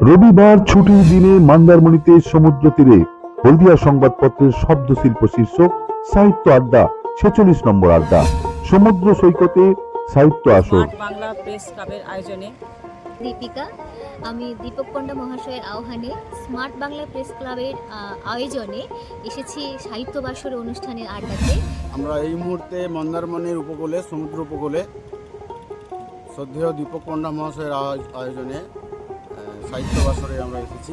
রবিবার ছুটির দিনে মন্দারমণিতে সমুদ্র তীরে হলদিয়া সংবাদপত্রের শব্দ শিল্প শীর্ষক সাহিত্য আড্ডা ছেচল্লিশ নম্বর আড্ডা। সমুদ্র সৈকতে সাহিত্য আসর। বাংলা প্রেস ক্লাবের আয়োজনে দীপিকা আমি দীপক পণ্ডা মহাশয়ের আহ্বানে স্মার্ট বাংলা প্রেস ক্লাবের আয়োজনে এসেছি সাহিত্য বাসর অনুষ্ঠানের আড্ডাতে। আমরা এই মুহূর্তে মন্দারমণির উপকূলে সমুদ্র উপকূলে শ্রদ্ধেয় দীপক পণ্ডা মহাশয়ের আয়- আয়োজনে সাহিত্য বাসরে আমরা এসেছি।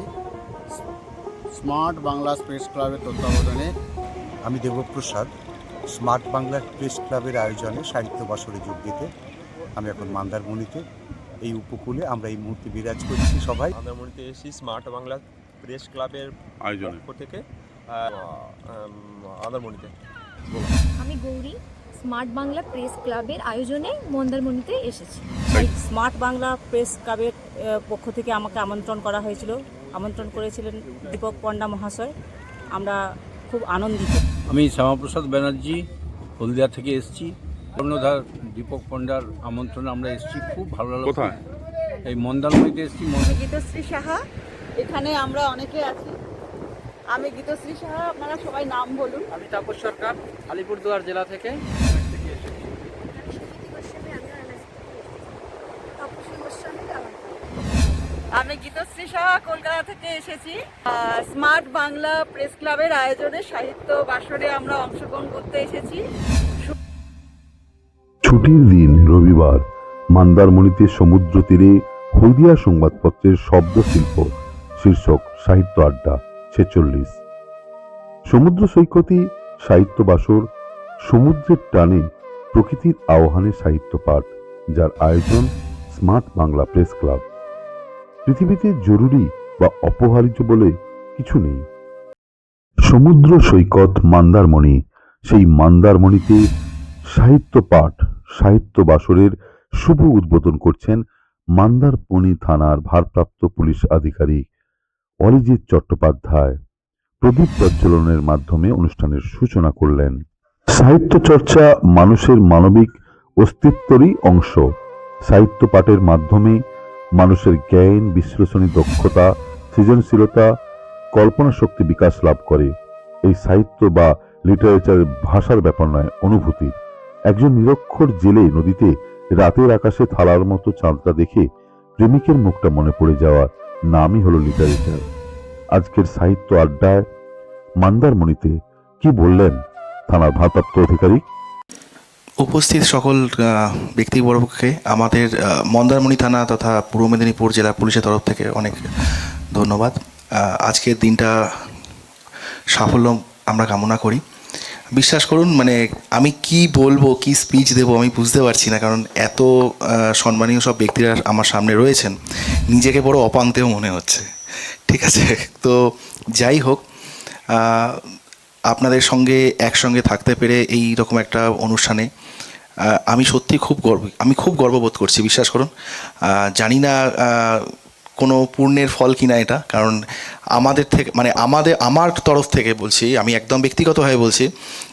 স্মার্ট বাংলা প্রেস ক্লাবের তত্ত্বাবধানে আমি দেবপ্রসাদ স্মার্ট বাংলা প্রেস ক্লাবের আয়োজনে সাহিত্য বছরে যোগ দিতে আমি এখন মান্দারমণিতে এই উপকূলে আমরা এই মুহূর্তে বিরাজ করছি সবাই। আন্দারমণিতে এসেছি স্মার্ট বাংলা প্রেস ক্লাবের আয়োজন। থেকে আহ, আন্দারমণিতে আমি গৌরী। স্মার্ট বাংলা প্রেস ক্লাবের আয়োজনে মন্দারমণিতে এসেছি। স্মার্ট বাংলা প্রেস ক্লাবের পক্ষ থেকে আমাকে আমন্ত্রণ করা হয়েছিল। আমন্ত্রণ করেছিলেন দীপক পণ্ডা মহাশয়। আমরা খুব আনন্দিত। আমি শ্যামাপ্রসাদ ব্যানার্জি হলদিয়া থেকে এসেছি। কর্ণধার দীপক পণ্ডার আমন্ত্রণে আমরা এসেছি। খুব ভালো লাগল। কোথায়? এই মন্দারমণিতে এসেছি। গীতশ্রী সাহা। এখানে আমরা অনেকে আছি। আমি গীতশ্রী সাহা। আপনারা সবাই নাম বলুন। আমি তাপস সরকার আলিপুরদুয়ার জেলা থেকে। আমি গীতশ্রী সাহা কলকাতা থেকে এসেছি। স্মার্ট বাংলা প্রেস ক্লাবের আয়োজনে সাহিত্য বাসরে আমরা অংশগ্রহণ করতে এসেছি। ছুটির দিন রবিবার, মন্দারমণিতে সমুদ্র তীরে হলদিয়া সংবাদপত্রের শব্দ শিল্প, শীর্ষক সাহিত্য আড্ডা, ছেচল্লিশ। সমুদ্র সৈকতই সাহিত্য বাসর, সমুদ্রের টানে প্রকৃতির আহ্বানে সাহিত্য পাঠ, যার আয়োজন স্মার্ট বাংলা প্রেস ক্লাব। পৃথিবীতে জরুরি বা অপহার্য বলে কিছু নেই। সমুদ্র সৈকত মন্দারমণি, সেই মন্দারমণিতে সাহিত্য পাঠ, সাহিত্য বাসরের শুভ উদ্বোধন করছেন মান্দারপনি থানার ভারপ্রাপ্ত পুলিশ আধিকারিক অরিজিৎ চট্টোপাধ্যায়। প্রদীপ প্রজ্বলনের মাধ্যমে অনুষ্ঠানের সূচনা করলেন। সাহিত্য চর্চা মানুষের মানবিক অস্তিত্বেরই অংশ। সাহিত্য পাঠের মাধ্যমে মানুষের জ্ঞান, বিশ্লেষণী, দক্ষতা, সৃজনশীলতা, কল্পনা শক্তি বিকাশ লাভ করে। এই সাহিত্য বা লিটারেচার ভাষার ব্যাপার নয়, অনুভূতি। একজন নিরক্ষর জেলে নদীতে রাতের আকাশে থালার মতো চাঁদটা দেখে প্রেমিকের মুখটা মনে পড়ে যাওয়া নামই হলো লিটারেচার। আজকের সাহিত্য আড্ডায় মন্দারমণিতে কি বললেন থানার ভারপ্রাপ্ত আধিকারিক উপস্থিত সকল ব্যক্তিবর্গকে আমাদের মন্দারমণি থানা তথা পূর্ব মেদিনীপুর জেলা পুলিশের তরফ থেকে অনেক ধন্যবাদ। আজকের দিনটা সাফল্য আমরা কামনা করি। বিশ্বাস করুন মানে আমি কি বলব, কি স্পিচ দেবো আমি বুঝতে পারছি না, কারণ এত সম্মানীয় সব ব্যক্তিরা আমার সামনে রয়েছেন, নিজেকে বড় অপান্তেও মনে হচ্ছে। ঠিক আছে? তো যাই হোক আপনাদের সঙ্গে, একসঙ্গে থাকতে পেরে এই রকম একটা অনুষ্ঠানে আমি সত্যি খুব গর্ব, আমি খুব গর্ববোধ করছি, বিশ্বাস করুন। জানি না কোনো পূর্ণের ফল কিনা এটা, কারণ আমাদের থেকে মানে আমাদের, আমার তরফ থেকে বলছি, আমি একদম ব্যক্তিগতভাবে বলছি,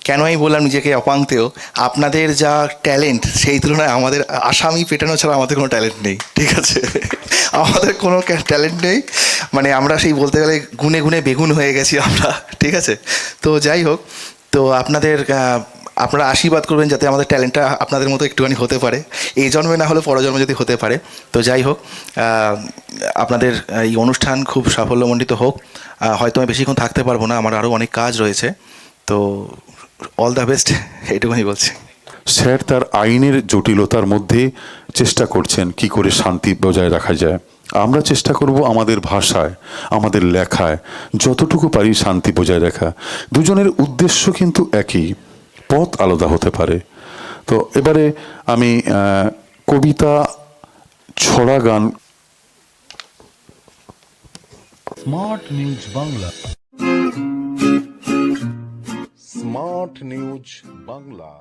কেন আমি বললাম নিজেকে অপাঙ্ক্তেও আপনাদের যা ট্যালেন্ট, সেই তুলনায় আমাদের আসামি পেটানো ছাড়া আমাদের কোনো ট্যালেন্ট নেই, ঠিক আছে? আমাদের কোনো ট্যালেন্ট নেই মানে আমরা সেই বলতে গেলে গুনে গুনে বেগুন হয়ে গেছি আমরা, ঠিক আছে? তো যাই হোক, তো আপনাদের আপনারা আশীর্বাদ করবেন যাতে আমাদের ট্যালেন্টটা আপনাদের মতো একটুখানি হতে পারে। এই জন্মে না হলে পরজন্মে যদি হতে পারে। তো যাই হোক আপনাদের এই অনুষ্ঠান খুব সাফল্যমণ্ডিত হোক। হয়তো আমি বেশিক্ষণ থাকতে পারব না, আমার আরও অনেক কাজ রয়েছে। তো অল দ্য বেস্ট এইটুকুনি বলছি। স্যার তার আইনের জটিলতার মধ্যে চেষ্টা করছেন কি করে শান্তি বজায় রাখা যায়। আমরা চেষ্টা করব আমাদের ভাষায় আমাদের লেখায় যতটুকু পারি শান্তি বজায় রাখা। দুজনের উদ্দেশ্য কিন্তু একই পথ আলাদা হতে পারে। তো এবারে আমি কবিতা ছড়া গান। Smart news Bangla. Smart news Bangla.